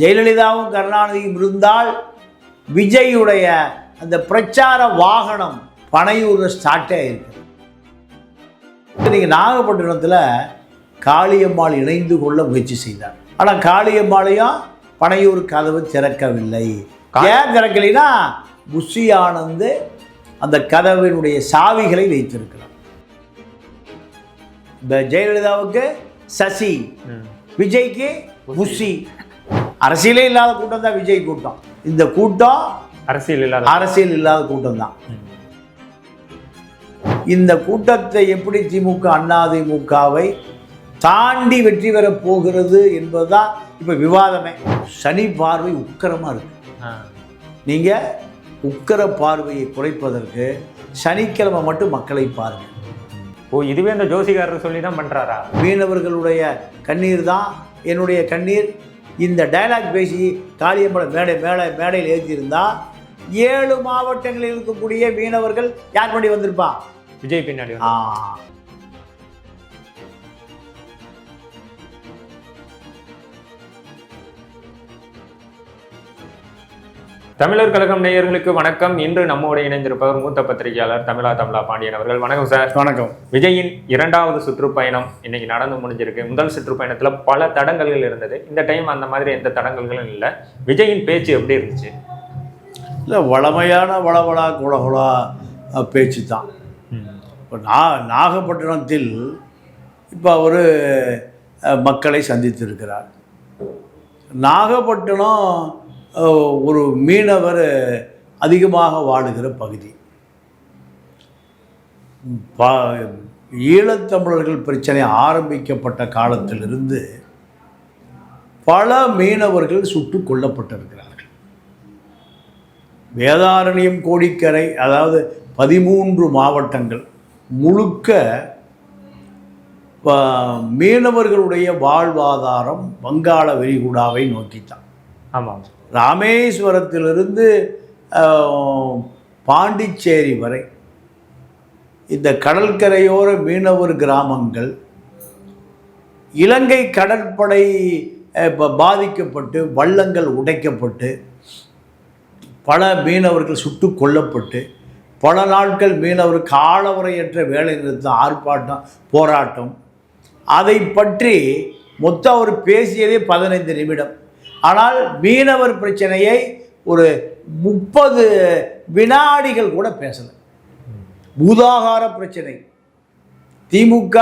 ஜெயலலிதாவும் கருணாநிதியும் இருந்தால் விஜயுடைய அந்த பிரச்சார வாகனம் பனையூரில் ஸ்டார்ட்டே ஆயிருக்கு நீங்கள் நாகப்பட்டினத்தில் காளியம்மாள் இணைந்து கொள்ள முயற்சி செய்தார். ஆனால் காளியம்மாளையும் பனையூர் கதவு திறக்கவில்லை. ஏன் திறக்கலைன்னா புஷி ஆனந்த் அந்த கதவினுடைய சாவிகளை வைத்திருக்கிறார். இந்த ஜெயலலிதாவுக்கு சசி விஜய்க்கு புஷி அரசியலே இல்லாத கூட்டம் தான் விஜய் கூட்டம். இந்த கூட்டம் அரசியல் இல்லாத அரசியல் இல்லாத கூட்டம் தான். இந்த கூட்டத்தை எப்படி திமுக அதிமுகவை தாண்டி வெற்றி பெறப் போகிறது என்பதுதான் இப்போ விவாதமே. சனி பார்வை உக்கரமாக இருக்கு. ஆ. நீங்கள் உக்கர பார்வையை குறைப்பதற்கு சனிக்கிழமை மட்டும் மக்களை பாருங்கள் ஓ இதுவே அந்த ஜோசிகாரர் சொல்லி தான் பண்றாரா? மீனவர்களுடைய கண்ணீர் தான் என்னுடைய கண்ணீர். இந்த டயலாக் பேசி காளியம்பலம் மேடை மேடை மேடையில் ஏற்றியிருந்தா ஏழு மாவட்டங்களில் இருக்கக்கூடிய மீனவர்கள் யார் பண்ணி வந்திருப்பா? விஜய் பின்னாடி ஆ. தமிழர் கழகம் நேயர்களுக்கு வணக்கம். இன்று நம்மோடு இணைந்திருப்பவர் மூத்த பத்திரிகையாளர் தமிழா தமிழா பாண்டியன் அவர்கள். வணக்கம் சார். வணக்கம். விஜயின் இரண்டாவது சுற்றுப்பயணம் இன்னைக்கு நடந்து முடிஞ்சிருக்கு. முதல் சுற்றுப்பயணத்துல பல தடங்கல்கள் இருந்தது. இந்த டைம் அந்த மாதிரி எந்த தடங்கல்களும் இல்லை. விஜயின் பேச்சு எப்படி இருந்துச்சு? இல்லை வளமையான வளவளா குளகுலா பேச்சு தான் இப்போ நா நாகப்பட்டினத்தில் இப்போ அவர் மக்களை சந்தித்திருக்கிறார். நாகப்பட்டினம் ஒரு மீனவர் அதிகமாக வாழுகிற பகுதி. பா ஈழத்தமிழர்கள் பிரச்சனை ஆரம்பிக்கப்பட்ட காலத்திலிருந்து பல மீனவர்கள் சுட்டு கொல்லப்பட்டிருக்கிறார்கள். வேதாரண்யம் கோடிக்கரை அதாவது பதிமூன்று மாவட்டங்கள் முழுக்க மீனவர்களுடைய வாழ்வாதாரம் வங்காள விரிகுடாவை நோக்கித்தான். ஆமாம். ராமேஸ்வரத்திலிருந்து பாண்டிச்சேரி வரை இந்த கடற்கரையோர மீனவர் கிராமங்கள் இலங்கை கடற்படை ப- பாதிக்கப்பட்டு வள்ளங்கள் உடைக்கப்பட்டு பல மீனவர்கள் சுட்டு கொல்லப்பட்டு பல நாட்கள் மீனவர் காலவரையற்ற வேலை நிறுத்தம் ஆர்ப்பாட்டம் போராட்டம். அதை பற்றி மொத்தம் அவர் பேசியதே பதினைந்து நிமிடம். ஆனால் மீனவர் பிரச்சனையை ஒரு முப்பது வினாடிகள் கூட பேசலை. பூதாகார பிரச்சனை. திமுக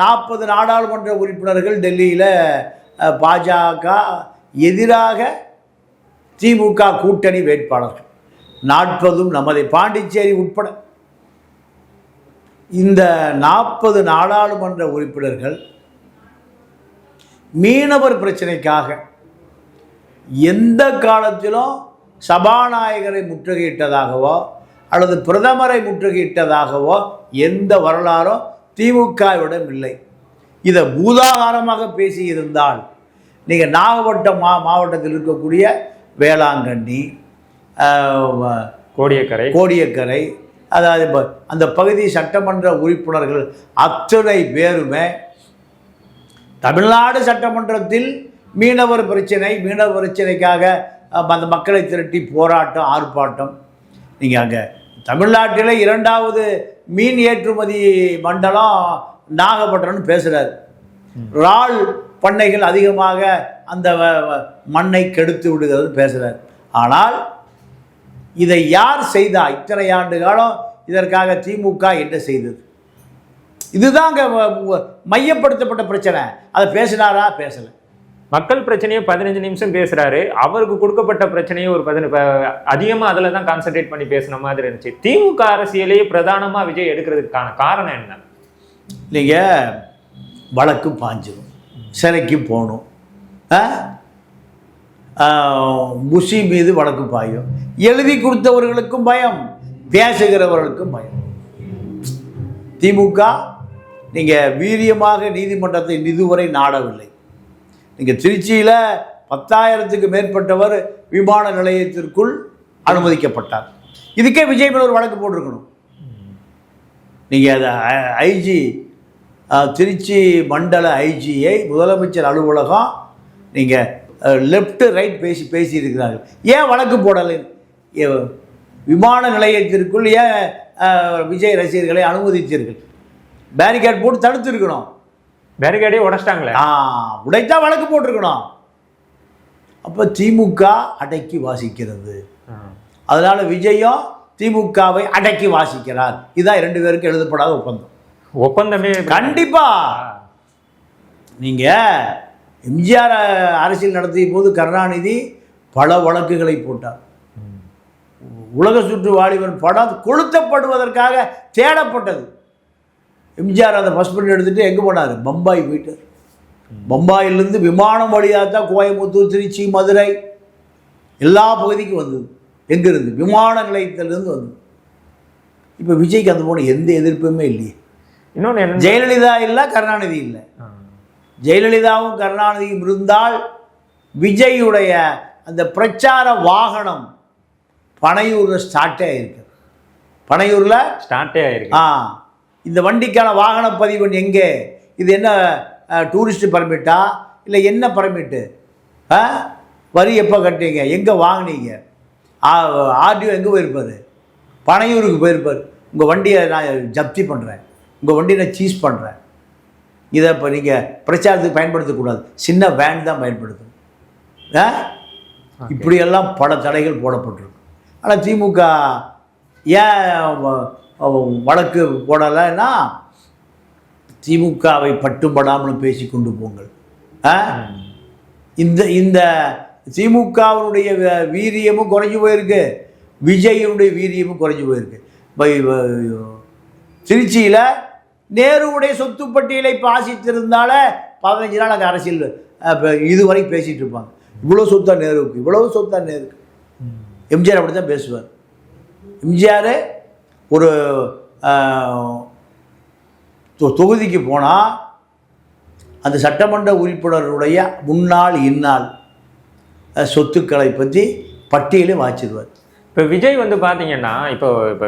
நாற்பது நாடாளுமன்ற உறுப்பினர்கள் டெல்லியில் பாஜக எதிராக திமுக கூட்டணி வேட்பாளர்கள். நாற்பதும் நமது பாண்டிச்சேரி உட்பட. இந்த நாற்பது நாடாளுமன்ற உறுப்பினர்கள் மீனவர் பிரச்சனைக்காக எந்த காலத்திலும் சபாநாயகரை முற்றுகையிட்டதாகவோ அல்லது பிரதமரை முற்றுகையிட்டதாகவோ எந்த வரலாறும் திமுகவிடம் இல்லை. இதை பூதாகாரமாக பேசியிருந்தால் நீங்கள் நாகப்பட்டினம் மா மாவட்டத்தில் இருக்கக்கூடிய வேளாங்கண்ணி கோடியக்கரை. கோடியக்கரை அதாவது இப்போ அந்த பகுதி சட்டமன்ற உறுப்பினர்கள் அத்தனை பேருமே தமிழ்நாடு சட்டமன்றத்தில் மீனவர் பிரச்சனை மீனவர் பிரச்சனைக்காக அந்த மக்களை திரட்டி போராட்டம் ஆர்ப்பாட்டம். நீங்கள் அங்கே தமிழ்நாட்டில் இரண்டாவது மீன் ஏற்றுமதி மண்டலம் நாகப்பட்டினம்னு பேசுகிறார் இறால் பண்ணைகள் அதிகமாக அந்த வ- வ- மண்ணை கெடுத்து விடுகிறது பேசுகிறார் ஆனால் இதை யார் செய்தா? இத்தனை ஆண்டு காலம் இதற்காக திமுக என்ன செய்தது? இதுதாங்க அங்கே மையப்படுத்தப்பட்ட பிரச்சனை. அதை பேசினாரா? பேசலை. மக்கள் பிரச்சனையை பதினஞ்சு நிமிஷம் பேசுறாரு. அவருக்கு கொடுக்கப்பட்ட பிரச்சனையை ஒரு பதின அதிகமாக அதிகமா தான் கான்சென்ட்ரேட் பண்ணி பேசின மாதிரி இருந்துச்சு. திமுக அரசியலையே பிரதானமா விஜய் எடுக்கிறதுக்கான காரணம் என்ன? நீங்கள் வழக்கு பாஞ்சிடும் சிறைக்கு போகணும். ஆ? மீது வழக்கு பாயும். எழுதி கொடுத்தவர்களுக்கும் பயம். பேசுகிறவர்களுக்கும் பயம். திமுக நீங்கள் வீரியமாக நீதிமன்றத்தை இதுவரை நாடவில்லை. நீங்கள் திருச்சியில் பத்தாயிரத்துக்கு மேற்பட்டவர் விமான நிலையத்திற்குள் அனுமதிக்கப்பட்டார். இதுக்கே விஜய் மேல ஒரு வழக்கு போட்டிருக்கணும். நீங்கள் அதை ஐஜி திருச்சி மண்டல ஐஜியை முதலமைச்சர் அலுவலகம் நீங்கள் லெஃப்ட்டு ரைட் பேசி பேசியிருக்கிறார்கள். ஏன் வழக்கு போடலை? விமான நிலையத்திற்குள் ஏன் விஜய் ரசிகர்களை அனுமதித்தீர்கள்? பேரிகேட் போட்டு தடுத்துருக்கணும். பேரிகார்டே உடைச்சிட்டாங்களே. ஆ உடைத்தா வழக்கு போட்டிருக்கணும். அப்போ திமுக அடக்கி வாசிக்கிறது. அதனால விஜயும் திமுகவை அடக்கி வாசிக்கிறார். இதான் ரெண்டு பேருக்கு எழுதப்படாத ஒப்பந்தம். ஒப்பந்தமே கண்டிப்பா. நீங்க எம்ஜிஆர் அரசியல் நடத்திய போது கருணாநிதி பல வழக்குகளை போட்டார். உலக சுற்று வாலிபன் படம் கொளுத்தப்படுவதற்காக தேடப்பட்டது. எம்ஜிஆர் அந்த ஃபஸ்ட் பண்ணி எடுத்துட்டு எங்கே போனார்? பம்பாய் போயிட்டார். பம்பாயிலிருந்து விமானம் வழியாக தான் கோயம்புத்தூர் திருச்சி மதுரை எல்லா பகுதிக்கும் வந்தது. எங்கிருந்து? விமான நிலையத்திலிருந்து வந்தது. இப்போ விஜய்க்கு அந்த போன எந்த எதிர்ப்புமே இல்லையே. இன்னொன்னு என்ன ஜெயலலிதா இல்லை கருணாநிதி இல்லை. ஜெயலலிதாவும் கருணாநிதியும் இருந்தால் விஜயுடைய அந்த பிரச்சார வாகனம் பனையூரில் ஸ்டார்ட்டே ஆயிருக்கு பனையூரில் ஸ்டார்ட்டே ஆயிருக்கு ஆ. இந்த வண்டிக்கான வாகன பதிவு எங்கே? இது என்ன டூரிஸ்ட் பர்மிட்டா இல்லை என்ன பர்மிட்டு ஆ வரி எப்போ கட்டுறீங்க எங்கே வாங்குனீங்க? ஆர்டிஓ எங்கே போயிருப்பார்? பனையூருக்கு போயிருப்பார். உங்கள் வண்டியை நான் ஜப்தி பண்ணுறேன் உங்கள் வண்டியை நான் சீஸ் பண்ணுறேன் இதை இப்போ நீங்கள் பிரச்சாரத்துக்கு பயன்படுத்தக்கூடாது சின்ன வேன் தான் பயன்படுத்தணும். ஆ இப்படியெல்லாம் பல தடைகள் போடப்பட்டிருக்கு. ஆனால் திமுக ஏன் வழக்கு போடலைன்னா திமுகவை பட்டுப்படாமல் பேசி கொண்டு போங்கள் இந்த இந்த திமுகவினுடைய வீரியமும் குறைஞ்சி போயிருக்கு. விஜயனுடைய வீரியமும் குறைஞ்சி போயிருக்கு. திருச்சியில் நேருவுடைய சொத்து பட்டியலை பாசித்திருந்தால பதினஞ்சு நாள் அங்கே அரசியல் இதுவரை பேசிகிட்டு இருப்பாங்க. இவ்வளோ சொத்தா நேருவுக்கு இவ்வளவு சொத்தா நேருக்கு. எம்ஜிஆர் அப்படி தான் பேசுவார். எம்ஜிஆர் ஒரு தொ- தொகுதிக்கு போனால் அந்த சட்டமன்ற உறுப்பினருடைய முன்னாள் இந்நாள் சொத்துக்களை பற்றி பட்டியலே வாச்சிடுவார் இப்போ விஜய் வந்து பார்த்தீங்கன்னா இப்போ இப்போ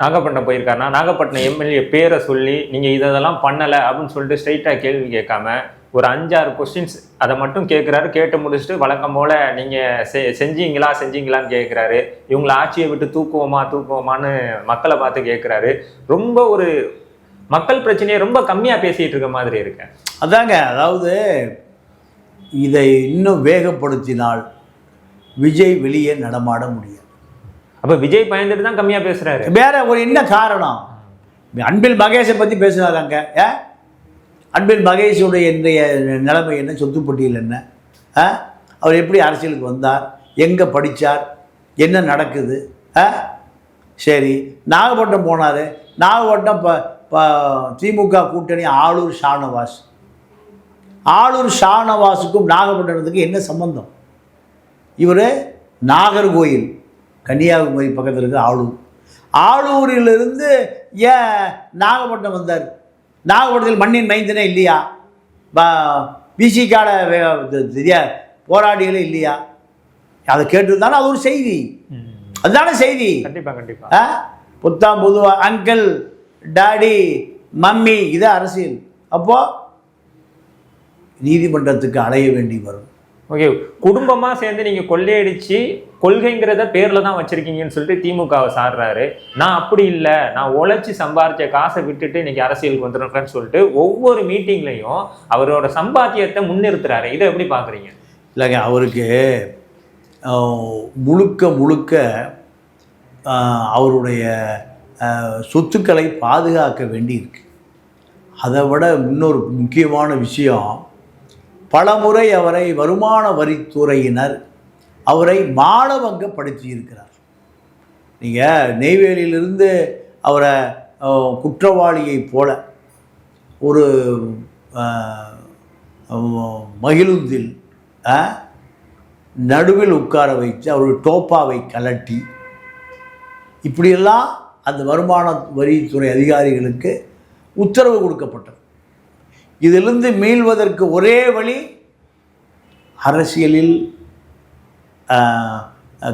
நாகப்பட்டினம் போயிருக்காருன்னா நாகப்பட்டினம் எம்எல்ஏ பேரை சொல்லி நீங்கள் இதெல்லாம் பண்ணலை அப்படின்னு சொல்லிட்டு ஸ்ட்ரைட்டாக கேள்வி கேட்காம ஒரு அஞ்சாறு கொஸ்டின்ஸ் அதை மட்டும் கேட்குறாரு கேட்டு முடிச்சுட்டு வழக்கம் போல் நீங்கள் செ செஞ்சீங்களா செஞ்சீங்களான்னு கேட்குறாரு இவங்களை ஆட்சியை விட்டு தூக்குவோமா தூக்குவோமான்னு மக்களை பார்த்து கேட்குறாரு ரொம்ப ஒரு மக்கள் பிரச்சனையை ரொம்ப கம்மியாக பேசிகிட்டு இருக்க மாதிரி இருக்கு. அதாங்க அதாவது இதை இன்னும் வேகப்படுத்தினால் விஜய் வெளியே நடமாட முடியாது. அப்போ விஜய் பயந்துட்டு தான் கம்மியாக பேசுகிறாரு வேற ஒரு என்ன காரணம்? அன்பில் மகேஷை பற்றி பேசுனாங்க ஏ? அன்பில் மகேஷுடைய இன்றைய நிலைமை என்ன? சொத்துப்பட்டியல் என்ன? ஆ? அவர் எப்படி அரசியலுக்கு வந்தார்? எங்கே படித்தார் என்ன நடக்குது? ஆ? சரி நாகப்பட்டினம் போனார். நாகப்பட்டினம் இப்போ இப்போ திமுக கூட்டணி ஆளூர் ஷானவாஸ். ஆளூர் ஷானவாஸுக்கும் நாகப்பட்டினத்துக்கும் என்ன சம்பந்தம்? இவர் நாகர்கோயில் கன்னியாகுமரி பக்கத்தில் இருக்க ஆளூர். ஆளூரிலிருந்து ஏன் நாகப்பட்டினம் வந்தார்? நாகப்பட்டினத்தில் மண்ணின் மைந்தனே இல்லையா? பிசிக்கால போராடிகளே இல்லையா? அதை கேட்டிருந்தாலும் அது ஒரு செய்தி. அதுதானே செய்தி. கண்டிப்பாக கண்டிப்பாக ஆ? புத்தாம் புதுவா அங்கிள் டாடி மம்மி இது அரசியல். அப்போ நீதிமன்றத்துக்கு அலைய வேண்டி வரும். ஓகே. குடும்பமா சேர்ந்து நீங்க கொள்ளையடிச்சு கொள்கைங்கிறத பேர்ல தான் வச்சிருக்கீங்கன்னு சொல்லிட்டு திமுகவை சாடுறாரு நான் அப்படி இல்லை. நான் உழைச்சி சம்பாரித்த காசை விட்டுட்டு இன்னைக்கு அரசியலுக்கு வந்துடுறேன் சொல்லிட்டு ஒவ்வொரு மீட்டிங்லையும் அவரோட சம்பாத்தியத்தை முன்னிறுத்துறாரு. இதை எப்படி பாக்குறீங்க? இல்லைங்க அவருக்கு முழுக்க முழுக்க அவருடைய சொத்துக்களை பாதுகாக்க வேண்டியிருக்கு. அதை விட இன்னொரு முக்கியமான விஷயம் பலமுறை அவரை வருமான வரித்துறையினர் அவரை மானவங்கப்படுத்தி இருக்கிறார் நீங்கள் நெய்வேலியிலிருந்து அவரை குற்றவாளியைப் போல ஒரு மகிழுந்தில் நடுவில் உட்கார வைத்து அவர் டோப்பாவை கலட்டி இப்படியெல்லாம் அந்த வருமான வரித்துறை அதிகாரிகளுக்கு உத்தரவு கொடுக்கப்பட்டது. இதிலிருந்து மீள்வதற்கு ஒரே வழி அரசியலில்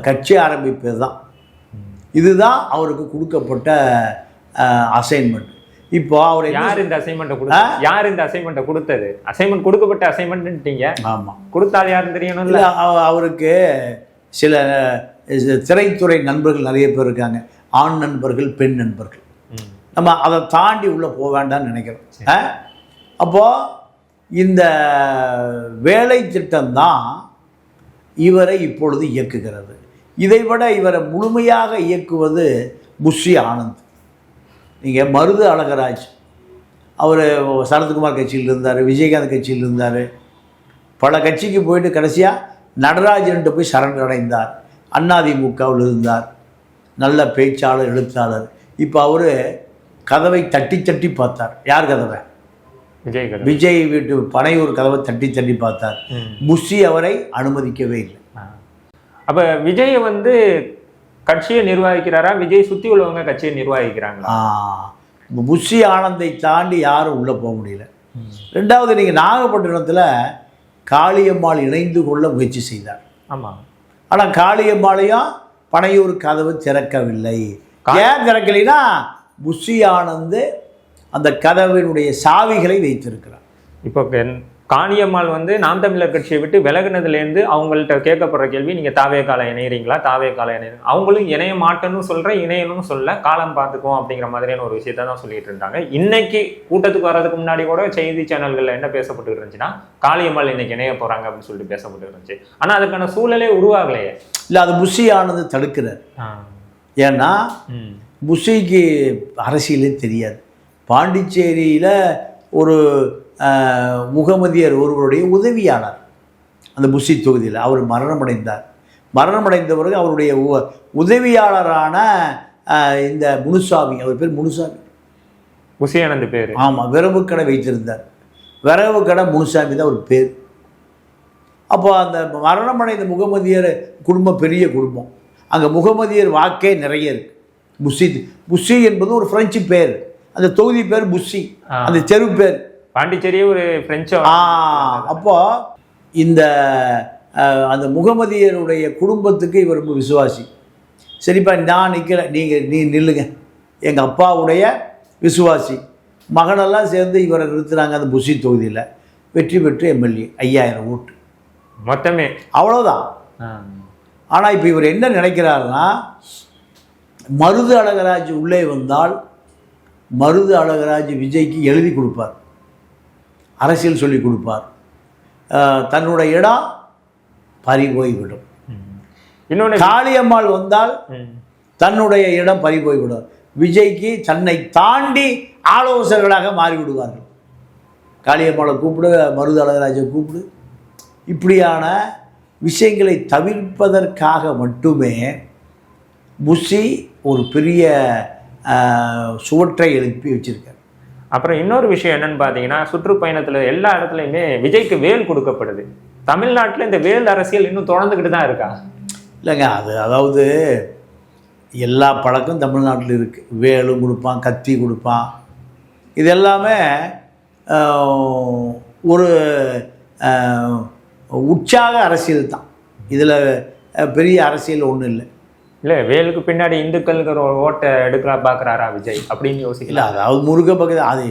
கட்சி ஆரம்பிப்பது தான் இதுதான் அவருக்கு கொடுக்கப்பட்ட அசைன்மெண்ட் இப்போ அவர் யார் இந்த அசைன்மெண்ட்டை கொடுத்தது யார் இந்த அசைன்மெண்ட்டை கொடுத்தது? அசைன்மெண்ட் கொடுக்கப்பட்ட அசைன்மெண்ட்ட்டீங்க ஆமாம் கொடுத்தால் யாருன்னு தெரியணும்ல? இல்லை அவருக்கு சில திரைத்துறை நண்பர்கள் நிறைய பேர் இருக்காங்க. ஆண் நண்பர்கள் பெண் நண்பர்கள். நம்ம அதை தாண்டி உள்ளே போக வேண்டாம்னு நினைக்கிறோம். ஆ? அப்போ இந்த வேலை திட்டம்தான் இவரை இப்பொழுது இயக்குகிறது. இதைவிட இவரை முழுமையாக இயக்குவது புஷி ஆனந்த். நீங்கள் மருது அழகராஜ் அவர் சரத்குமார் கட்சியில் இருந்தார் விஜயகாந்த் கட்சியில் இருந்தார். பல கட்சிக்கு போயிட்டு கடைசியாக நடராஜன்ட்டு போய் சரண் அடைந்தார் அதிமுகவில் இருந்தார். நல்ல பேச்சாளர் எழுத்தாளர். இப்போ அவர் கதவை தட்டி தட்டி பார்த்தார். யார் கதவை? விஜய் விஜய் வீட்டு பனையூர் கதவை தட்டி தட்டி பார்த்தார். புஷி அவரை அனுமதிக்கவே இல்லை. அப்ப விஜய் வந்து கட்சியை நிர்வகிக்கிறாரா? விஜய் சுத்தி உள்ளவங்க கட்சியை நிர்வகிக்கிறாங்களா? புஷி ஆனந்தை தாண்டி யாரும் உள்ளே போக முடியல. ரெண்டாவது நீங்கள் நாகப்பட்டினத்தில் காளியம்மாள் இணைந்து கொள்ள முயற்சி செய்தார். ஆமா. ஆனால் காளியம்மாளையும் பனையூர் கதவு திறக்கவில்லை. ஏன் திறக்கலைன்னா புஷி ஆனந்து அந்த கதவினுடைய சாவிகளை வைத்திருக்கிறார். இப்போ காணியம்மாள் வந்து நாம் தமிழர் கட்சியை விட்டு விலகுனதுல இருந்து அவங்கள்ட்ட கேட்கப்படுற கேள்வி நீங்க தாவே கால இணையறீங்களா? தாவே கால இணைய அவங்களும் இணைய மாட்டேன்னு சொல்ற இணையணும்னு சொல்ல காலம் பார்த்துக்கும் அப்படிங்கிற மாதிரியான ஒரு விஷயத்த தான் சொல்லிட்டு இருந்தாங்க. இன்னைக்கு கூட்டத்துக்கு வர்றதுக்கு முன்னாடி கூட செய்தி சேனல்கள்ல என்ன பேசப்பட்டு இருந்துச்சுன்னா காளியம்மாள் இன்னைக்கு இணைய போறாங்க அப்படின்னு சொல்லிட்டு பேசப்பட்டு இருந்துச்சு. ஆனா அதுக்கான சூழலே உருவாகலையே. இல்லை அது புஷி ஆனந்து தடுக்கிறார். ஏன்னா. புஷிக்கு அரசியலே தெரியாது. பாண்டிச்சேரியில் ஒரு முகமதியர் ஒருவருடைய உதவியாளர். அந்த புஷி தொகுதியில் அவர் மரணமடைந்தார். மரணமடைந்த பிறகு அவருடைய உ- உதவியாளரான இந்த முனுசாமி அவர் பேர் முனுசாமி. புசியானந்த் பேரு. ஆமாம் விரவு கடை வைத்திருந்தார். விரவு கடை முனுசாமி தான் ஒரு பேர். அப்போ அந்த மரணமடைந்த முகமதியர் குடும்பம் பெரிய குடும்பம். அங்கே முகமதியர் வாக்கே நிறைய இருக்கு. புஷி புஷி என்பது ஒரு பிரெஞ்சு பேர். அந்த தொகுதி பேர் புஷி. அந்த தெரு பேர். பாண்டிச்சேரியே ஒரு பிரெஞ்சு அப்போ இந்த அந்த முகமதியருடைய குடும்பத்துக்கு இவர் ரொம்ப விசுவாசி. சரிப்பா நான் நிற்கிறேன் நீங்கள் நீ நில்லுங்க. எங்கள் அப்பாவுடைய விசுவாசி. மகனெல்லாம் சேர்ந்து இவரை நிறுத்துனாங்க அந்த புஷி தொகுதியில். வெற்றி பெற்று எம்எல்ஏ ஐயாயிரம் ஓட்டு. மொத்தமே. அவ்வளோதான். ஆனால் இப்போ இவர் என்ன நினைக்கிறாருன்னா மருது அழகராஜ் உள்ளே வந்தால் மருது அழகராஜ் விஜய்க்கு எழுதி கொடுப்பார். அரசியல் சொல்லி கொடுப்பார். அஹ், தன்னுடைய இடம் பறி போய்விடும் ம். இன்னொன்னு காளியம்மாள் வந்தால். தன்னுடைய இடம் பறி போய்விடும் விஜய்க்கு தன்னை தாண்டி ஆலோசகர்களாக மாறிவிடுவார்கள். காளியம்மாளை கூப்பிடு மருது அழகராஜை கூப்பிடு. இப்படியான விஷயங்களை தவிர்ப்பதற்காக மட்டுமே புஷி ஒரு பெரிய சுவற்றை எழுப்பி வச்சிருக்கார். அப்புறம் இன்னொரு விஷயம் என்னன்னு பார்த்தீங்கன்னா சுற்றுப்பயணத்துல எல்லா இடத்துலையுமே விஜய்க்கு வேல் கொடுக்கப்படுது தமிழ்நாட்டுல இந்த வேல் அரசியல் இன்னும் தொடர்ந்துக்கிட்டு தான் இருக்கா? இல்லைங்க அது அதாவது எல்லா பழக்கம் தமிழ்நாட்டில் இருக்குது வேலும் கொடுப்பான் கத்தி கொடுப்பான். இது எல்லாமே ஒரு உற்சாக அரசியல் தான். இதில் பெரிய அரசியல் ஒன்றும் இல்லை. இல்ல வேலுக்கு பின்னாடி இந்துக்களுக்கு ஒரு ஓட்டை எடுக்கிறா பாக்குறாரா விஜய்? அப்படின்னு இல்லை யோசிக்கலாம் அதாவது முருக பகுதி அது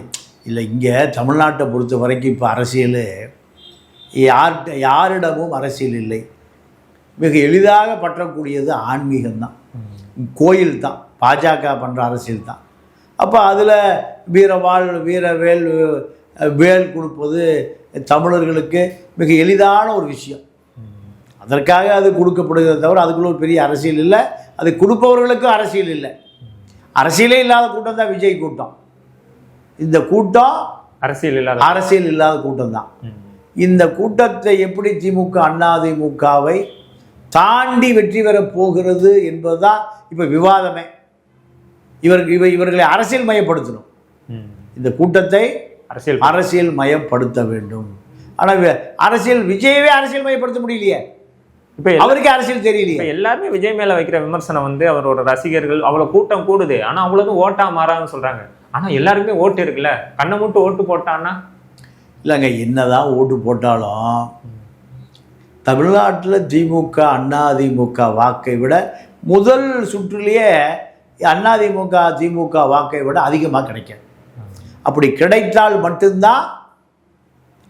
இல்லை இங்கே தமிழ்நாட்டை பொறுத்த வரைக்கும் இப்போ அரசியல் யார்கிட்ட யாரிடமும் அரசியல் இல்லை. மிக எளிதாக பற்றக்கூடியது ஆன்மீகம்தான். கோயில் தான் பாஜக பண்ணுற அரசியல் தான் அப்போ அதில் வீரவாள் வீரவேல் வேல் கொடுப்பது தமிழர்களுக்கு மிக எளிதான ஒரு விஷயம். அதற்காக அது கொடுக்கப்படுகிறத தவிர அதுக்குள்ள ஒரு பெரிய அரசியல் இல்லை. அது கொடுப்பவர்களுக்கும் அரசியல் இல்லை. அரசியலே இல்லாத கூட்டம் தான் விஜய் கூட்டம். இந்த கூட்டம் அரசியல் இல்லாத அரசியல் இல்லாத கூட்டம் தான். இந்த கூட்டத்தை எப்படி திமுக அதிமுகவை தாண்டி வெற்றி பெறப் போகிறது என்பதுதான் இப்போ விவாதமே. இவருக்கு இவ இவர்களை அரசியல் மயப்படுத்தணும். இந்த கூட்டத்தை அரசியல் அரசியல் மயப்படுத்த வேண்டும். ஆனால் அரசியல் விஜயவே அரசியல் மயப்படுத்த முடியலையே. இப்ப அவருக்கு அரசியல் தெரியலையே. இப்ப எல்லாருமே விஜய் மேல வைக்கிற விமர்சனம் வந்து அவரோட ரசிகர்கள் அவ்வளவு கூட்டம் கூடுது. ஆனா அவ்வளவு ஓட்டா மாறாதுன்னு சொல்றாங்க. ஆனா எல்லாருக்குமே ஓட்டு இருக்குல்ல? கண்ணை மட்டும் ஓட்டு போட்டான்னா? இல்லைங்க என்னதான் ஓட்டு போட்டாலும் தமிழ்நாட்டில் திமுக அதிமுக வாக்கை விட முதல் சுற்றிலேயே அதிமுக திமுக வாக்கை விட அதிகமாக கிடைக்காது அப்படி கிடைத்தால் மட்டும்தான்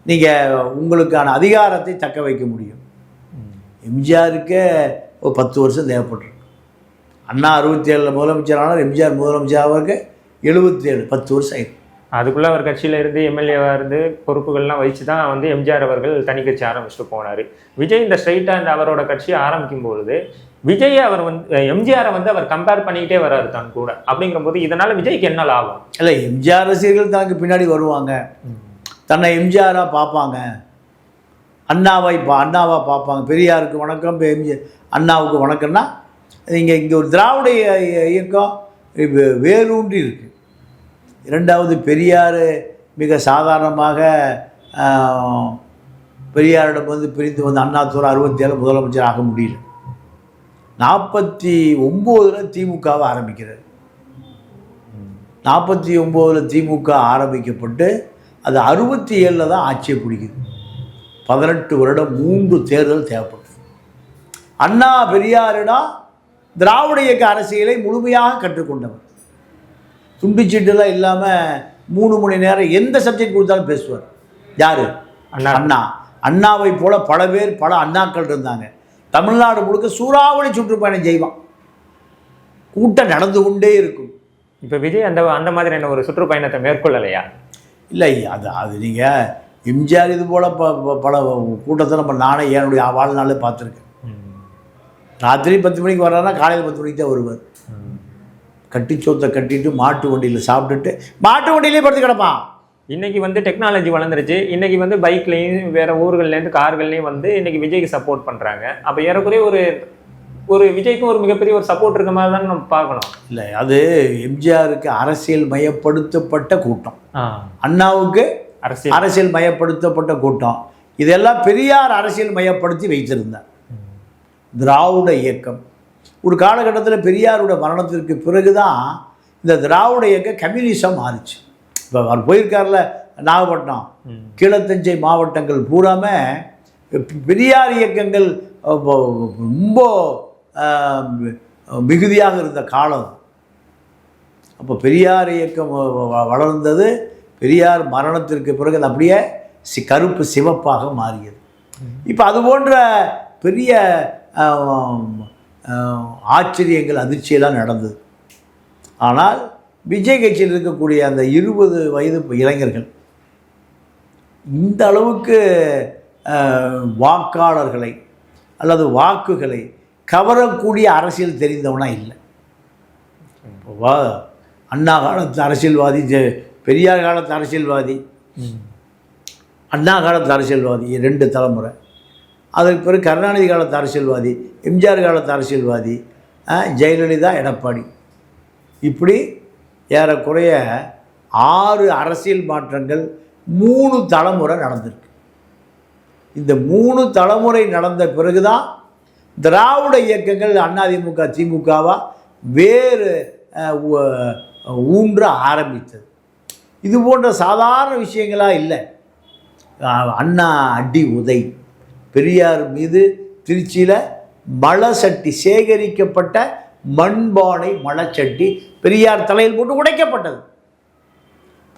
நீங்கள் உங்களுக்கான அதிகாரத்தை தக்க வைக்க முடியும். எம்ஜிஆருக்கே ஒரு பத்து வருஷம் தேவைப்பட்டிருக்கு அண்ணா அறுபத்தி ஏழில் முதலமைச்சர் ஆனார் எம்ஜிஆர் முதலமைச்சர் ஆவதற்கு எழுபத்தேழு பத்து வருஷம் ஆயிருக்கு. அதுக்குள்ள அவர் கட்சியில இருந்து எம்எல்ஏவா இருந்து பொறுப்புகள்லாம் வச்சு தான் வந்து எம்ஜிஆர் அவர்கள் தனி கட்சி ஆரம்பிச்சுட்டு போனாரு. விஜய் இந்த ஸ்ட்ரைட்டா இந்த அவரோட கட்சியை ஆரம்பிக்கும் பொழுது விஜய் அவர் வந்து எம்ஜிஆரை வந்து அவர் கம்பேர் பண்ணிக்கிட்டே வர்றாரு தன் கூட. அப்படிங்கும்போது இதனால விஜய்க்கு என்ன லாபம்? இல்லை எம்ஜிஆர் ரசிகர்கள் தனக்கு பின்னாடி வருவாங்க. தன்னை எம்ஜிஆராக பார்ப்பாங்க. அண்ணாவை பா அண்ணாவாக பார்ப்பாங்க. பெரியாருக்கு வணக்கம் எம்ஜி அண்ணாவுக்கு வணக்கம்னா இங்கே இங்கே ஒரு திராவிட இயக்கம் வேரூன்றி இருக்குது இரண்டாவது பெரியார் மிக சாதாரணமாக பெரியாரிடம் வந்து பிரிந்து வந்து அண்ணாதுரை அறுபத்தி ஏழு முதலமைச்சர் ஆக முடியல. நாற்பத்தி ஒம்போதில் திமுகவை ஆரம்பிக்கிறார். நாற்பத்தி ஒம்போதில் திமுக ஆரம்பிக்கப்பட்டு அது அறுபத்தி ஏழில் தான் ஆட்சியை பிடிக்குது. பதினெட்டு வருடம் மூன்று தேர்தல் தேவைப்படுது அண்ணா பெரியாரிடம் திராவிட இயக்க அரசியலை முழுமையாக கற்றுக்கொண்டவர். துண்டுச்சீட்டுலாம் இல்லாமல் மூணு மணி நேரம் எந்த சப்ஜெக்ட் கொடுத்தாலும் பேசுவார். யார்? அண்ணா. அண்ணா. அண்ணாவை போல பல பேர் பல அண்ணாக்கள் இருந்தாங்க. தமிழ்நாடு முழுக்க சூறாவளி சுற்றுப்பயணம் செய்வான். கூட்டம் நடந்து கொண்டே இருக்கும். இப்ப விஜய் அந்த அந்த மாதிரியான ஒரு சுற்றுப்பயணத்தை மேற்கொள்ளலையா? இல்லை அது அது நீங்கள் எம்ஜிஆர் இது போல் ப பல கூட்டத்தை நம்ம நானே என்னுடைய வாழ்நாளே பார்த்துருக்கேன். ராத்திரி பத்து மணிக்கு வர்றாருன்னா காலையில் பத்து மணிக்கு தான் வருவார். கட்டிச்சோத்தை கட்டிட்டு மாட்டு வண்டியில் சாப்பிட்டுட்டு மாட்டு வண்டியிலே படுத்து கிடப்பான். இன்னைக்கு வந்து டெக்னாலஜி வளர்ந்துருச்சு. இன்னைக்கு வந்து பைக்லையும் வேற ஊர்கள்லேருந்து கார்கள்லையும் வந்து இன்னைக்கு விஜய்க்கு சப்போர்ட் பண்றாங்க. அப்ப ஏறக்குறைய ஒரு ஒரு விஜய்க்கும் ஒரு மிகப்பெரிய ஒரு சப்போர்ட் இருக்க மாதிரி தான் நம்ம பார்க்கணும். இல்லை அது எம்ஜிஆருக்கு அரசியல் மயப்படுத்தப்பட்ட கூட்டம். அண்ணாவுக்கு அரசியல். அரசியல் மயப்படுத்தப்பட்ட கூட்டம். இதெல்லாம் பெரியார் அரசியல் மயப்படுத்தி வைத்திருந்தார். திராவிட இயக்கம். ஒரு காலகட்டத்தில் பெரியாரோட மரணத்திற்கு பிறகு தான் இந்த திராவிட இயக்கம் கம்யூனிசம் மாறுச்சு. இப்போ அவர் போயிருக்கார்ல நாகப்பட்டினம். கீழத்தஞ்சை மாவட்டங்கள் பூராம பெ- பெரியார் இயக்கங்கள் ரொம்ப மிகுதியாக இருந்த காலம். அப்போ பெரியார் இயக்கம் வளர்ந்தது பெரியார் மரணத்திற்கு பிறகு அது அப்படியே சி கருப்பு சிவப்பாக மாறியது. இப்போ அது போன்ற பெரிய ஆச்சரியங்கள் அதிர்ச்சியெல்லாம் நடந்தது. ஆனால் விஜய் கட்சியில் இருக்கக்கூடிய அந்த இருபது வயது இளைஞர்கள் இந்த அளவுக்கு வாக்காளர்களை அல்லது வாக்குகளை கவரக்கூடிய அரசியல் தெரிந்தவனா இல்லை. அண்ணா காலத்து அரசியல்வாதி பெரியார் காலத்து அரசியல்வாதி அண்ணா காலத்து அரசியல்வாதி ரெண்டு தலைமுறை. அதற்கு பிறகு கருணாநிதி காலத்து அரசியல்வாதி எம்ஜிஆர் காலத்து அரசியல்வாதி ஜெயலலிதா எடப்பாடி. இப்படி ஏறக்குறைய ஆறு அரசியல் மாற்றங்கள் மூணு தலைமுறை நடந்திருக்கு. இந்த மூணு தலைமுறை நடந்த பிறகுதான் திராவிட இயக்கங்கள் அதிமுக திமுகவா வேறு ஊன்ற ஆரம்பித்தது. இது போன்ற சாதாரண விஷயங்களா இல்லை. அண்ணா அடி உதை. பெரியார் மீது திருச்சியில் மலசட்டி சேகரிக்கப்பட்ட மண்பானை மலச்சட்டி பெரியார் தலையில் போட்டு உடைக்கப்பட்டது.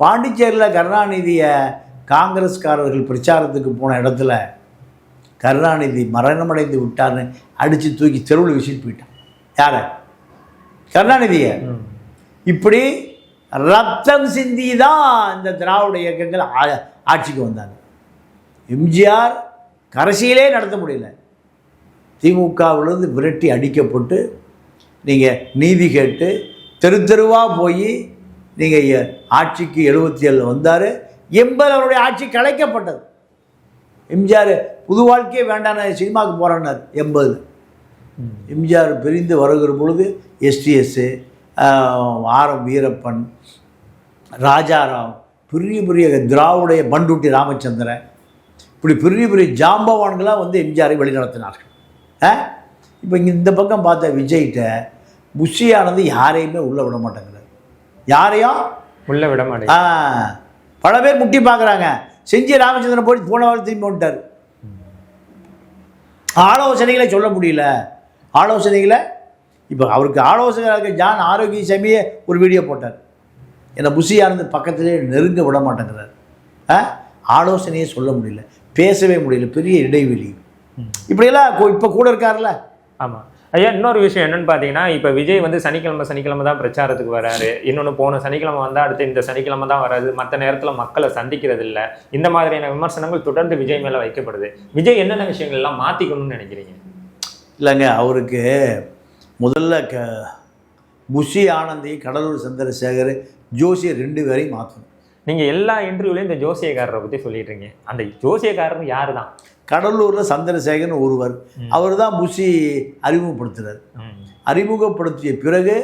பாண்டிச்சேரியில் கருணாநிதியை காங்கிரஸ்காரர்கள் பிரச்சாரத்துக்கு போன இடத்துல கருணாநிதி மரணமடைந்து விட்டார்னு அடித்து தூக்கி தெருவில் வீசிட்டு போயிட்டான். யாரை? கருணாநிதியை. இப்படி ரத்தம் சிந்தி தான் இந்த திராவிட இயக்கங்கள் ஆ- ஆட்சிக்கு வந்தாங்க. எம்ஜிஆர் கரசியிலே நடத்த முடியல. திமுகவிலிருந்து விரட்டி அடிக்கப்பட்டு நீங்கள் நீதி கேட்டு தெரு தெருவாக போய் நீங்கள் ஆட்சிக்கு எழுபத்தி ஏழில் வந்தார். எண்பது அவருடைய ஆட்சி கலைக்கப்பட்டது. எம்ஜிஆர் புது வாழ்க்கையே வேண்டான சினிமாவுக்கு போகிறேன்னார் எண்பது எம்ஜிஆர் பிரிந்து வருகிற பொழுது எஸ்டிஎஸ்ஸு ஆர் வீரப்பன் ராஜாராம் பெரிய பெரிய திராவிடைய பண்டுட்டி ராமச்சந்திரன் இப்படி பெரிய பெரிய ஜாம்பவான்களாக வந்து எம்ஜிஆரை வழிநடத்தினார்கள். ஆ இப்போ இங்கே இந்த பக்கம் பார்த்த விஜய்கிட்ட புஷியானது யாரையுமே உள்ளே விட மாட்டேங்கிறார் யாரையும் உள்ள விட மாட்டேங்குது. ஆ பல பேர் முட்டி பார்க்குறாங்க. செஞ்சி ராமச்சந்திரன் போய் போன வாரம் திரும்பி வந்துட்டார். ஆலோசனைகளை சொல்ல முடியல. ஆலோசனைகளை இப்போ அவருக்கு ஆலோசகராக இருக்க ஜான் ஆரோக்கியசாமியே ஒரு வீடியோ போட்டார். என்னை புஷி ஆனந்த் பக்கத்திலே நெருங்க விட மாட்டேங்கிறார். ஆ? ஆலோசனையே சொல்ல முடியல. பேசவே முடியல. பெரிய இடைவெளி. இப்படியெல்லாம் இப்போ கூட இருக்கார்ல? ஆமா. ஐயா இன்னொரு விஷயம் என்னன்னு பார்த்தீங்கன்னா இப்போ விஜய் வந்து சனிக்கிழமை சனிக்கிழமை தான் பிரச்சாரத்துக்கு வராரு. இன்னொன்று போன சனிக்கிழமை வந்தால் அடுத்து இந்த சனிக்கிழமை தான் வராது. மற்ற நேரத்தில் மக்களை சந்திக்கிறது இல்லை. இந்த மாதிரியான விமர்சனங்கள் தொடர்ந்து விஜய் மேலே வைக்கப்படுது. விஜய் என்னென்ன விஷயங்கள் எல்லாம் மாற்றிக்கணும்னு நினைக்கிறீங்க? இல்லைங்க அவருக்கு முதல்ல க புஷி ஆனந்தி கடலூர் சந்திரசேகர் ஜோசியர் ரெண்டு பேரையும் மாற்றணும் நீங்கள் எல்லா இன்டர்வியூலையும் இந்த ஜோசியக்காரரை பற்றி சொல்லிட்டு இருக்கீங்க. அந்த ஜோசியக்காரர் யாரு தான் கடலூரில் சந்திரசேகர்னு ஒருவர். அவர் தான் புஷி அறிமுகப்படுத்துகிறார் அறிமுகப்படுத்திய பிறகு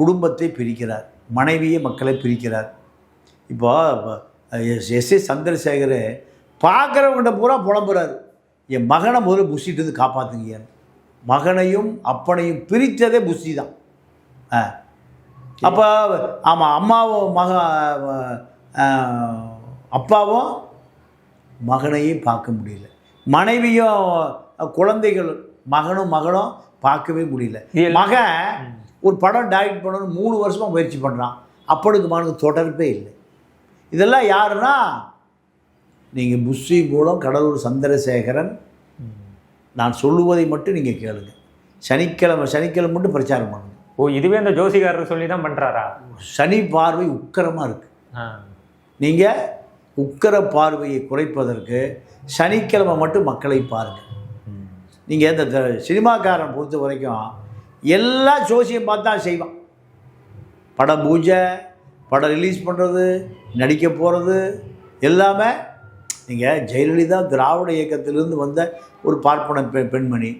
குடும்பத்தை பிரிக்கிறார். மனைவியை மக்களை பிரிக்கிறார். இப்போ எஸ் எஸ் ஏ சந்திரசேகர் பார்க்குறவங்கிட்ட பூரா புலம்புறாரு. என் மகனை முதல்ல புஷிட்டு வந்து காப்பாற்றுங்க மகனையும் அப்பனையும் பிரித்ததே புஷி தான் அப்போ ஆமாம் அம்மாவும் மக அப்பாவும் மகனையும் பார்க்க முடியல. மனைவியும் குழந்தைகள் மகனும் மகளும் பார்க்கவே முடியல. மகன் ஒரு படம் டைரக்ட் பண்ணணும்னு மூணு வருஷமாக முயற்சி பண்ணுறான் அப்பனுக்கு மகனுக்கு தொடர்பே இல்லை. இதெல்லாம் யாருன்னா நீங்கள் புஷி மூலம் கடலூர் சந்திரசேகரன் நான் சொல்லுவதை மட்டும் நீங்கள் கேளுங்க. சனிக்கிழமை சனிக்கிழமை மட்டும் பிரச்சாரம் பண்ணுங்க. ஓ இதுவே அந்த ஜோசிகாரர் சொல்லி தான் பண்ணுறாரா சனி பார்வை உக்கரமாக இருக்குது நீங்கள் உக்கர பார்வையை குறைப்பதற்கு சனிக்கிழமை மட்டும் மக்களை பாருங்கள் நீங்கள் இந்த த- சினிமாக்காரன் பொறுத்த வரைக்கும் எல்லா ஜோசியம் பார்த்தா செய்வான். படம் பூஜை படம் ரிலீஸ் பண்ணுறது நடிக்க போகிறது எல்லாமே நீங்கள் ஜெயலலிதா திராவிட இயக்கத்திலிருந்து வந்த ஒரு பார்ப்பன பெ பெண்மணி.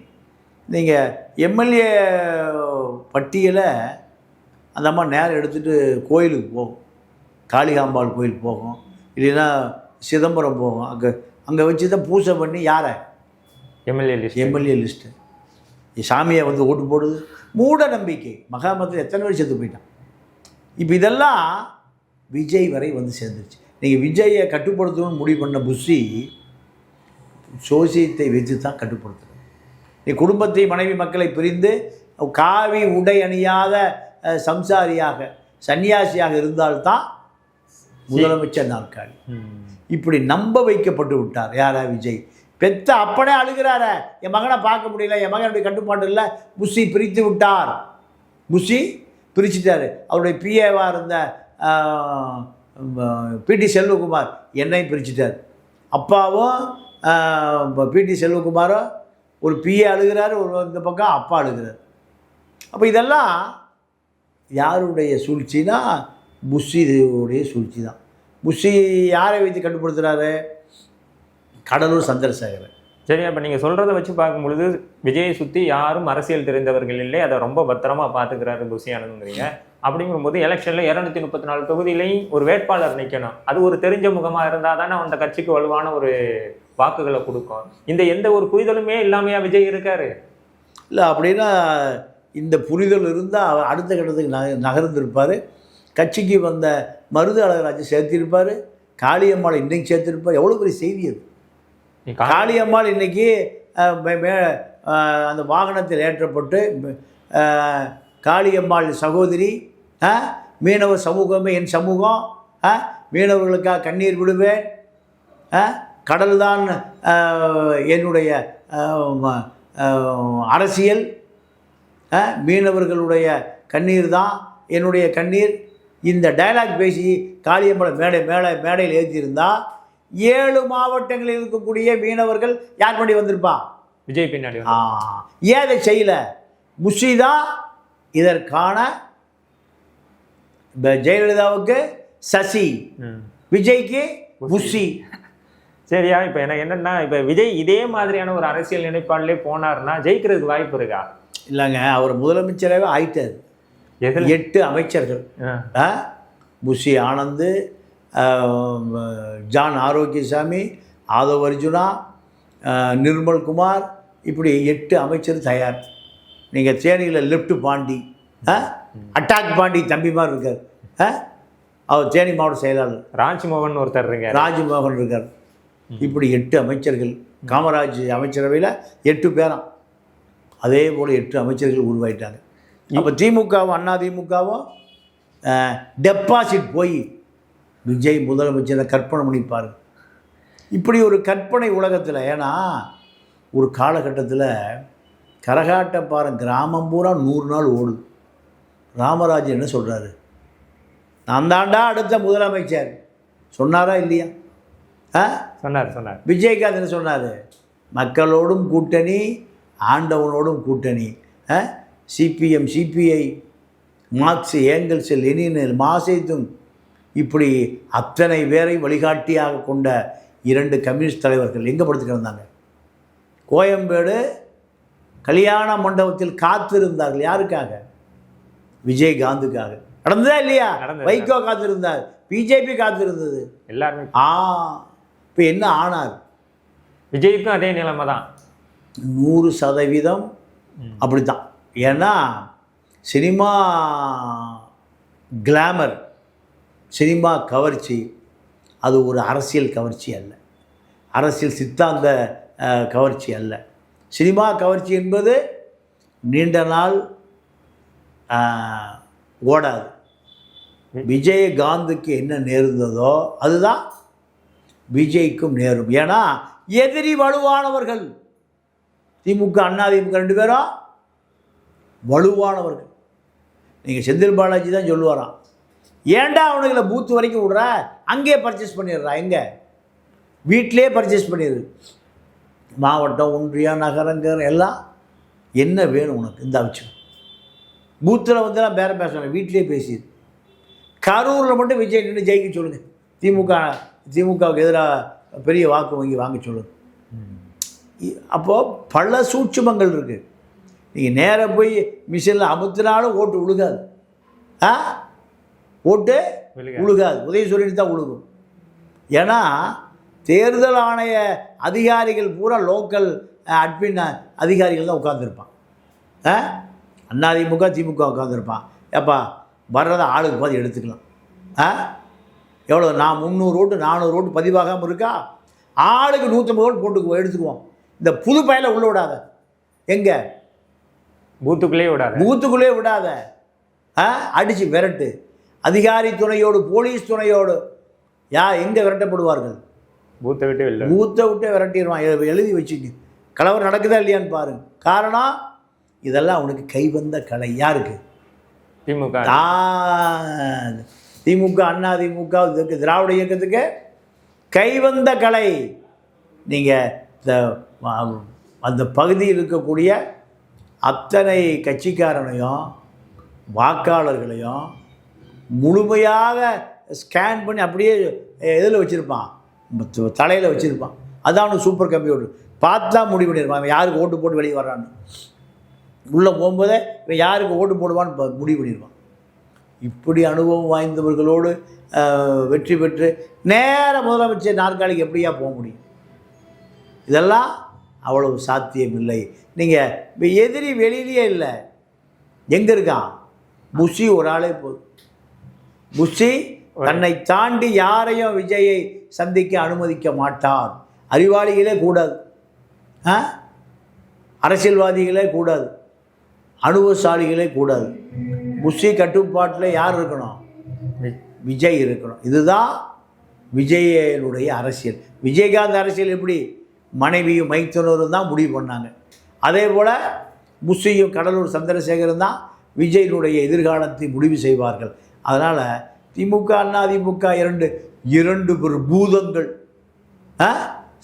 நீங்கள் எம்எல்ஏ பட்டியலை அந்த அம்மா நேரம் எடுத்துகிட்டு கோயிலுக்கு போகும். காளிகாம்பாள் கோயில் போகும். இல்லைன்னா சிதம்பரம் போகும். அங்கே அங்கே வச்சு தான் பூஜை பண்ணி யாரை? MLA list. எம்எல்ஏ லிஸ்ட்டு சாமியை வந்து ஓட்டு போடுது. மூட நம்பிக்கை. மகாமத்தில் எத்தனை பேர் செத்து போயிட்டான்? இப்போ இதெல்லாம் விஜய் வரை வந்து சேர்ந்துருச்சு. நீங்கள் விஜயை கட்டுப்படுத்தணும்னு முடிவு பண்ண புஷி சோசியத்தை வச்சு தான் கட்டுப்படுத்துறது நீ குடும்பத்தை மனைவி மக்களை பிரிந்து காவி உடை அணியாத சம்சாரியாக சன்னியாசியாக இருந்தால்தான் முதலமைச்சர் நாற்காலி. இப்படி நம்ப வைக்கப்பட்டு விட்டார். யாரா விஜய்? பெத்த அப்பனே அழுகிறாரே. என் மகனை பார்க்க முடியல என் மகனுடைய கட்டுப்பாடு இல்லை. புஷி பிரித்து விட்டார். புஷி பிரிச்சுட்டாரு. அவருடைய பிஏவாக இருந்த பிடி செல்வகுமார் என்னையும் பிரிச்சுட்டார். அப்பாவும் பிடி செல்வகுமாரோ ஒரு பிஏ அழுகிறாரு ஒரு இந்த பக்கம் அப்பா அழுகிறார். அப்போ இதெல்லாம் யாருடைய சூழ்ச்சினா புஷியுடைய சூழ்ச்சி தான். புஷி யாரை வைத்து கட்டுப்படுத்துகிறாரு கடலூர் சந்திரசேகரன். சரி அப்போ நீங்கள் சொல்கிறத வச்சு பார்க்கும்பொழுது விஜயை சுற்றி யாரும் அரசியல் தெரிந்தவர்கள் இல்லை. அதை ரொம்ப பத்திரமா பார்த்துக்கிறாரு புசி ஆனந்துங்கிறீங்க. அப்படிங்கும்போது எலெக்ஷனில் இரநூத்தி முப்பத்தி நாலு தொகுதியிலையும் ஒரு வேட்பாளர் நிற்கணும் அது ஒரு தெரிஞ்ச முகமாக இருந்தால் தானே அந்த கட்சிக்கு வலுவான ஒரு வாக்குகளை கொடுக்கும். இந்த எந்த ஒரு புரிதலுமே இல்லாமையா விஜய் இருக்காரு. இல்லை அப்படின்னா இந்த புரிதல் இருந்தால் அவர் அடுத்த கட்டத்துக்கு நக நகர்ந்திருப்பார். கட்சிக்கு வந்த மருது அழகராஜ் சேர்த்திருப்பார். காளியம்மாளை இன்னைக்கு சேர்த்திருப்பார். எவ்வளோ பெரிய செய்தி அது. காளியம்மாள் அஹ், அந்த வாகனத்தில் ஏற்றப்பட்டு காளியம்மாள் சகோதரி அஹ், மீனவர் சமூகமே என் சமூகம். மீனவர்களுக்காக கண்ணீர் விடுவேன். கடல்தான் என்னுடைய அரசியல். மீனவர்களுடைய கண்ணீர் தான் என்னுடைய கண்ணீர். இந்த டயலாக் பேசி காளியம்மலை மேடை மேடை மேடையில் ஏற்றியிருந்தா ஏழு மாவட்டங்களில் இருக்கக்கூடிய மீனவர்கள் யார் பண்ணி வந்திருப்பா? விஜய் பின்னாடி ஏன் இதை செய்யல? முஷி தான் இதற்கான ஜெயலலிதாவுக்கு சசி. விஜய்க்கு புஷி சரியா இப்போ எனக்கு என்னன்னா இப்போ விஜய் இதே மாதிரியான ஒரு அரசியல் நினைப்பாளே போனாருன்னா ஜெயிக்கிறதுக்கு வாய்ப்பு இருக்கா இல்லைங்க அவர் முதலமைச்சராகவே ஆயிட்டார் எதில் எட்டு அமைச்சர்கள்? புஷி ஆனந்து ஜான் ஆரோக்கியசாமி ஆதவ் அர்ஜுனா நிர்மல்குமார் இப்படி எட்டு அமைச்சர் தயார் நீங்கள் தேனியில் லெஃப்ட் பாண்டி? அட்டாக் பாண்டி தம்பி மாதிரி இருக்கார்? அவர் தேனி மாவட்ட செயலாளர். ராஜ்மோகன் ஒருத்தர் இருக்காரு. ராஜ்மோகன் இருக்கார். இப்படி எட்டு அமைச்சர்கள் காமராஜ் அமைச்சரவையில் எட்டு பேராம். அதே போல் எட்டு அமைச்சர்கள் உருவாயிட்டாங்க. அப்போ திமுகவும் அண்ணா திமுகவும் டெபாசிட் போய் விஜய் முதலமைச்சரை கற்பனை பண்ணிப்பார் இப்படி ஒரு கற்பனை உலகத்தில் ஏன்னா ஒரு காலகட்டத்தில் கரகாட்டப்பாறை கிராமம் பூரா நூறு நாள் ஓடுது. ராமராஜன் என்ன சொல்கிறாரு நான் தாண்டா அடுத்த முதலமைச்சர். சொன்னாரா இல்லையா? ஆ? சொன்னார் சொன்னார். விஜயகாந்த் என்ன சொன்னார்? மக்களோடும் கூட்டணி ஆண்டவனோடும் கூட்டணி. CPM CPI Marx Engels Lenin மாசேத்தும் இப்படி அத்தனை பேரை வழிகாட்டியாக கொண்ட இரண்டு கம்யூனிஸ்ட் தலைவர்கள் எங்கே படுத்து கிடந்தாங்க கோயம்பேடு கல்யாண மண்டபத்தில் காத்திருந்தார்கள் யாருக்காக? விஜயகாந்துக்காக. நடந்ததா இல்லையா. வைகோ காத்திருந்தார் பிஜேபி காத்திருந்தது. எல்லாருமே. ஆ இப்போ என்ன ஆனார்? விஜய்க்கும் அதே நிலைமை தான். நூறு சதவீதம் அப்படித்தான். ஏன்னா சினிமா கிளாமர் சினிமா கவர்ச்சி அது ஒரு அரசியல் கவர்ச்சி அல்ல. அரசியல் சித்தாந்த கவர்ச்சி அல்ல. சினிமா கவர்ச்சி என்பது நீண்ட நாள் ஓடாது. விஜயகாந்துக்கு என்ன நேர்ந்ததோ அதுதான் விஜய்க்கும் நேரும். ஏன்னா எதிரி வலுவானவர்கள். திமுக அண்ணா திமுக ரெண்டு பேரும் வலுவானவர்கள். நீங்கள் செந்தில் பாலாஜி தான் சொல்லுவாராம். ஏன்டா அவனுங்களை பூத்து வரைக்கும் விடுற? அங்கேயே பர்ச்சேஸ் பண்ணிடுறா. எங்கே? வீட்டிலே பர்ச்சேஸ் பண்ணிடு. மாவட்டம் ஒன்றியம் நகரங்கர் எல்லாம் என்ன வேணும் உனக்கு? இந்த அவசியம் பூத்தில் வந்துலாம் பேரம் பேசணும் வீட்டிலே பேசிடு. கரூரில் மட்டும் விஜய் நின்று ஜெயிக்க சொல்லுங்கள் திமுக திமுகவுக்கு எதிராக பெரிய வாக்கு வங்கி வாங்க சொல்லுங்கள் அப்போது பல சூட்சுமங்கள் இருக்குது நீங்கள் நேராக போய் மிஷினில் அமுத்தினாலும் ஓட்டு உழுகாது. ஆ? ஓட்டு விழுகாது. உழுகாது. உதவி சொல்லிட்டு தான் உழுகும். ஏன்னா தேர்தல் ஆணைய அதிகாரிகள் பூரா லோக்கல் அட்மின் அதிகாரிகள் தான் உட்காந்துருப்பான் ஆ? அதிமுக திமுக உட்காந்துருப்பான் ஏப்பா வர்றதை ஆளுக்கு பாதி எடுத்துக்கலாம். ஆ? எவ்வளோ? நான் முந்நூறு ஓட்டு நானூறு ஓட்டு பதிவாகாமல் இருக்கா? ஆளுக்கு நூற்றம்பது ஓட்டு போட்டு எடுத்துக்குவோம். இந்த புது பயலை உள்ள விடாத. எங்கே? பூத்துக்குள்ளேயே விடாது. பூத்துக்குள்ளே விடாத. ஆ? அடித்து விரட்டு. அதிகாரி துணையோடு போலீஸ் துணையோடு. யா எங்கே விரட்டப்படுவார்கள்? பூத்தை விட்டு வெளில பூத்தை விட்டே விரட்டிடுவான் எழுதி வச்சுக்கு கலவரம் நடக்குதா இல்லையான்னு பாருங்க. காரணம் இதெல்லாம் அவனுக்கு கைவந்த கலை. யாருக்கு? திமுக. திமுக அண்ணா திமுக இதுக்கு திராவிட இயக்கத்துக்கு கைவந்த கலை. நீங்கள் இந்த அந்த பகுதியில் இருக்கக்கூடிய அத்தனை கட்சிக்காரனையும் வாக்காளர்களையும் முழுமையாக ஸ்கேன் பண்ணி அப்படியே இதில் வச்சுருப்பான்? தலையில் வச்சுருப்பான். அதான் அவனுக்கு சூப்பர் கம்ப்யூட்டர் பார்த்தா முடிவு பண்ணியிருப்பான். அவன் யாருக்கு ஓட்டு போட்டு வெளியே வர்றான்னு. உள்ளே போகும்போதே இவன் யாருக்கு ஓட்டு போடுவான்னு முடிவு பண்ணிடுவான். இப்படி அனுபவம் வாய்ந்தவர்களோடு வெற்றி பெற்று நேர முதலமைச்சர் நாற்காலிக்கு எப்படியா போக முடியும்? இதெல்லாம் அவ்வளவு சாத்தியம் இல்லை. நீங்கள் இப்போ எதிரி வெளியிலேயே இல்லை. எங்கே இருக்கான்? புஷி ஒரு ஆளே போதும். புஷி தன்னை தாண்டி யாரையும் விஜயை சந்திக்க அனுமதிக்க மாட்டார். அறிவாளிகளே கூடாது. அரசியல்வாதிகளே கூடாது. அனுபவசாலிகளே கூடாது. புஷி கட்டுப்பாட்டில் யார் இருக்கணும்? விஜய் இருக்கணும். இதுதான் விஜயனுடைய அரசியல். விஜயகாந்த் அரசியல் எப்படி? மனைவியும் மைத்துனரும் தான் முடிவு பண்ணாங்க. அதே போல் புஷியும் கடலூர் சந்திரசேகரும் தான் விஜயனுடைய எதிர்காலத்தை முடிவு செய்வார்கள். அதனால் திமுக அண்ணா திமுக இரண்டு இரண்டு பெரு பூதங்கள்.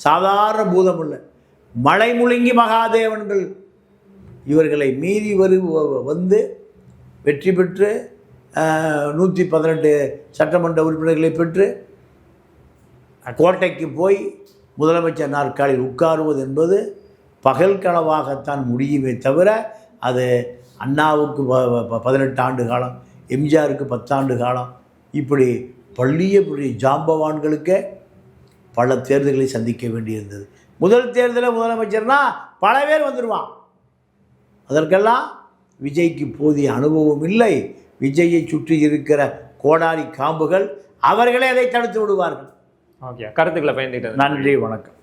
சாதாரண பூதம் இல்லை. மலை முழுங்கி மகாதேவன்கள் இவர்களை மீறி வரு வந்து வெற்றி பெற்று நூற்றி பதினெட்டு சட்டமன்ற உறுப்பினர்களை பெற்று கோட்டைக்கு போய் முதலமைச்சர் நாற்காலில் உட்காருவது என்பது பகல் கனவாகத்தான் முடியுமே தவிர அது அண்ணாவுக்கு பதினெட்டு ஆண்டு காலம் எம்ஜிஆருக்கு பத்தாண்டு காலம் இப்படி பள்ளிய இப்படி ஜாம்பவான்களுக்கே பல தேர்தல்களை சந்திக்க வேண்டியிருந்தது. முதல் தேர்தலில் முதலமைச்சர்னா பல பேர் வந்துடுவான் அதற்கெல்லாம் விஜய்க்கு போதிய அனுபவம் இல்லை. விஜயை சுற்றி இருக்கிற கோடாரி காம்புகள் அவர்களே அதை தடுத்து விடுவார்கள். ஓகே கருத்துக்களை பயந்துக்கிட்டது நன்றி வணக்கம்.